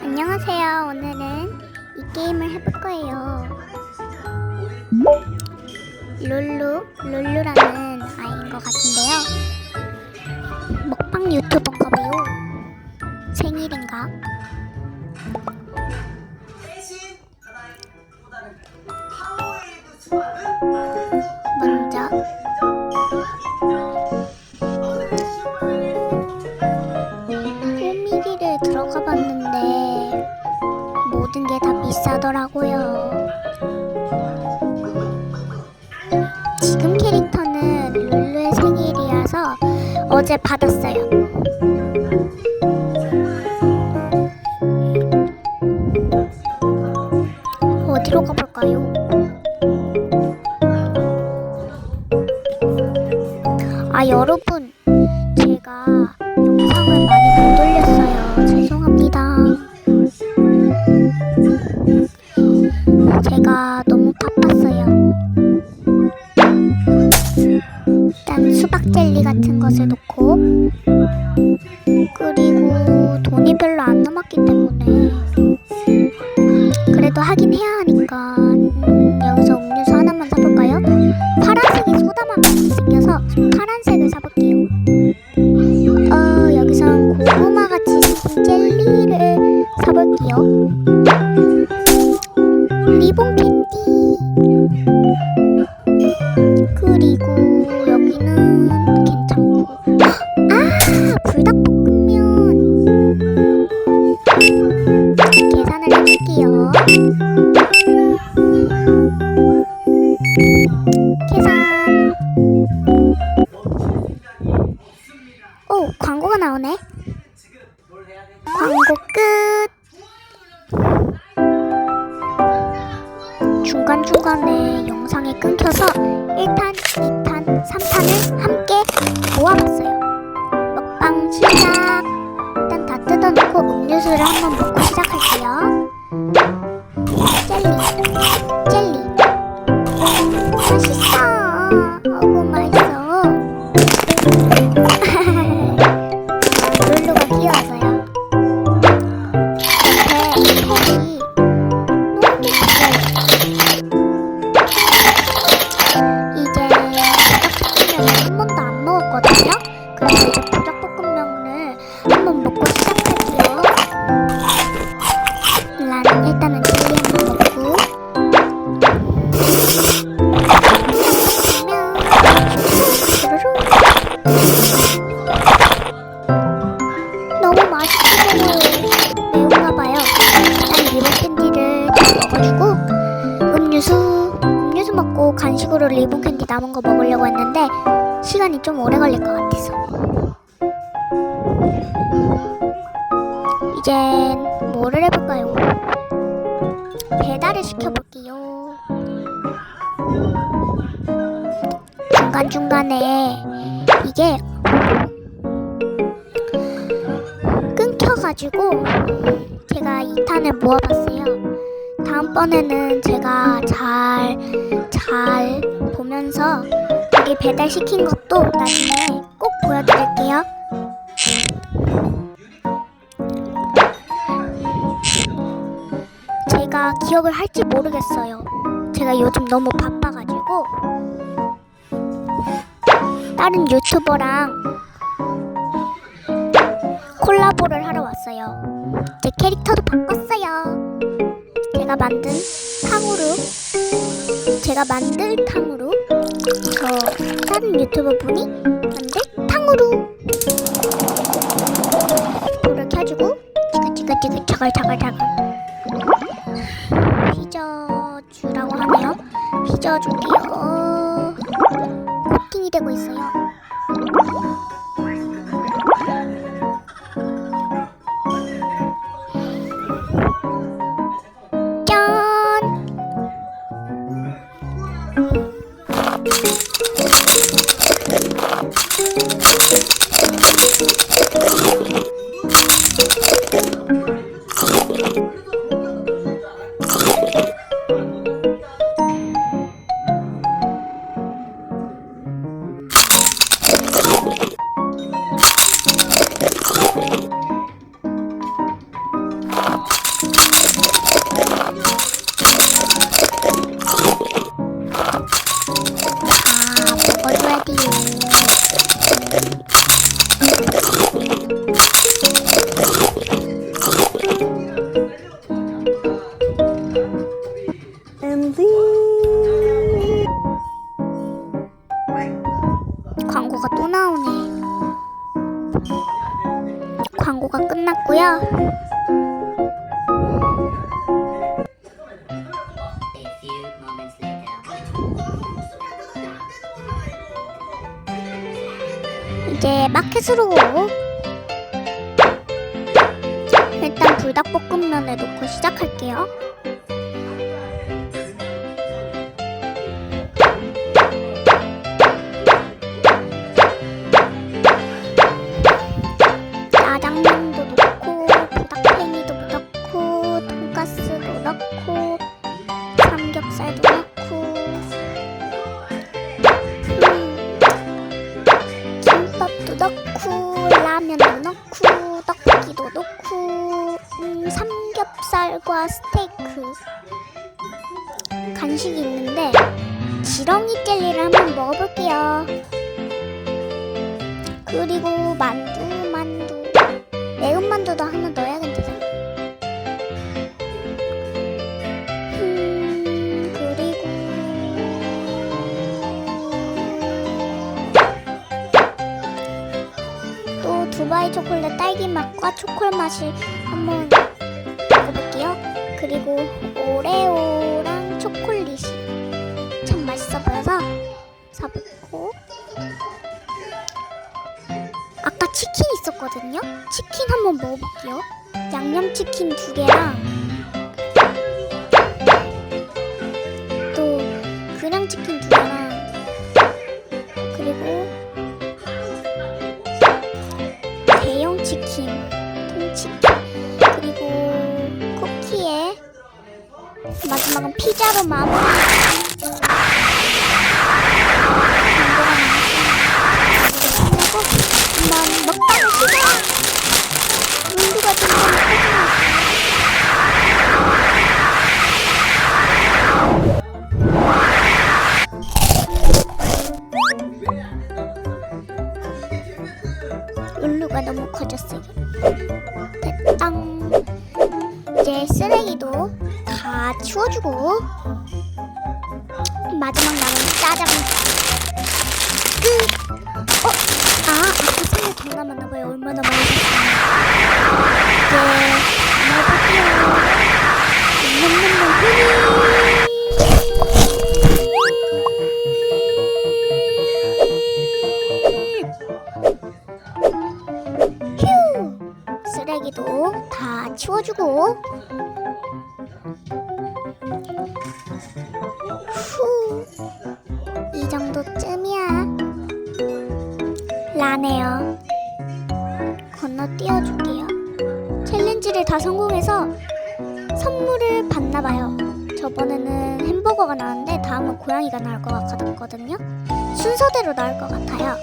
안녕하세요. 오늘은 이 게임을 해볼 거예요. 룰루, 룰루라는 아이인 것 같은데요. 먹방 유튜버인가 봐요. 생일인가? 지금 캐릭터는 룰루의 생일이라서 어제 받았어요. 어디로 가볼까요? 아 여러분 젤리 같은 것을 놓고 그리고 돈이 별로 안 남았기 때문에 그래도 하긴 해야 하니까 음, 여기서 음료수 하나만 사볼까요? 파란색이 소다맛 같이 생겨서 파란색을 사볼게요. 어 여기선 고구마 같이 생긴 젤리를 사볼게요. 리본 캔 나오네. 광고 끝. 중간중간에 영상이 끊겨서 1탄, 2탄, 3탄을 함께 모아봤어요. 먹방 시작. 일단 다 뜯어놓고 음료수를 한번 먹고 시작할게요. 젤리, 젤리. 맛있어. Bye. 음료수 음료수 먹고 간식으로 리본 캔디 남은 거 먹으려고 했는데 시간이 좀 오래 걸릴 것 같아서 이젠 뭐를 해볼까요? 배달을 시켜볼게요. 중간 중간에 이게 끊겨가지고 제가 2탄을 모아봤어요. 다음번에는 제가 잘, 잘 보면서 여기 배달시킨 것도 나중에 꼭 보여드릴게요. 제가 기억을 할지 모르겠어요. 제가 요즘 너무 바빠가지고 다른 유튜버랑 콜라보를 하러 왔어요. 제 캐릭터도 바꿨어요. 제가 만든 탕후루, 제가 만들 탕후루, 저 다른 유튜버 분이 만들 탕후루. 불을 켜주고 지글지글지글 자글자글자글 휘저주라고 하네요. 휘저어줄게요. 코팅이 되고 있어요. and leave. 광고가 또 나오네. 광고가 끝났고요. 이제 마켓으로 일단 불닭볶음면에 놓고 시작할게요. 라면도 넣고 떡볶이도 넣고 음, 삼겹살과 스테이크 간식이 있는데 지렁이 젤리를 한번 먹어볼게요. 그리고 만두 만두 매운 만두도 하나 넣어야겠다. 초콜릿 딸기 맛과 초콜 맛을 한번 먹어볼게요. 그리고 오레오랑 초콜릿이 참 맛있어 보여서 사볼고 아까 치킨 있었거든요. 치킨 한번 먹어볼게요. 양념 치킨 두 개랑 또 그냥 치킨 두 개랑 치킨 그리고 쿠키에 마지막은 피자로 마무리. 끝내고 한번 먹방을 시작. 문두가 점점 커지고 룰루가 너무 커졌어요. 치워주고 마지막 남은 짜장 끝. 어? 아, 아까 생일 더 남았나봐요. 얼마나 많이 휴! 쓰레기도 다 치워주고 라네요. 건너뛰어줄게요. 챌린지를 다 성공해서 선물을 받나봐요. 저번에는 햄버거가 나왔는데 다음은 고양이가 나올 것 같거든요. 순서대로 나올 것 같아요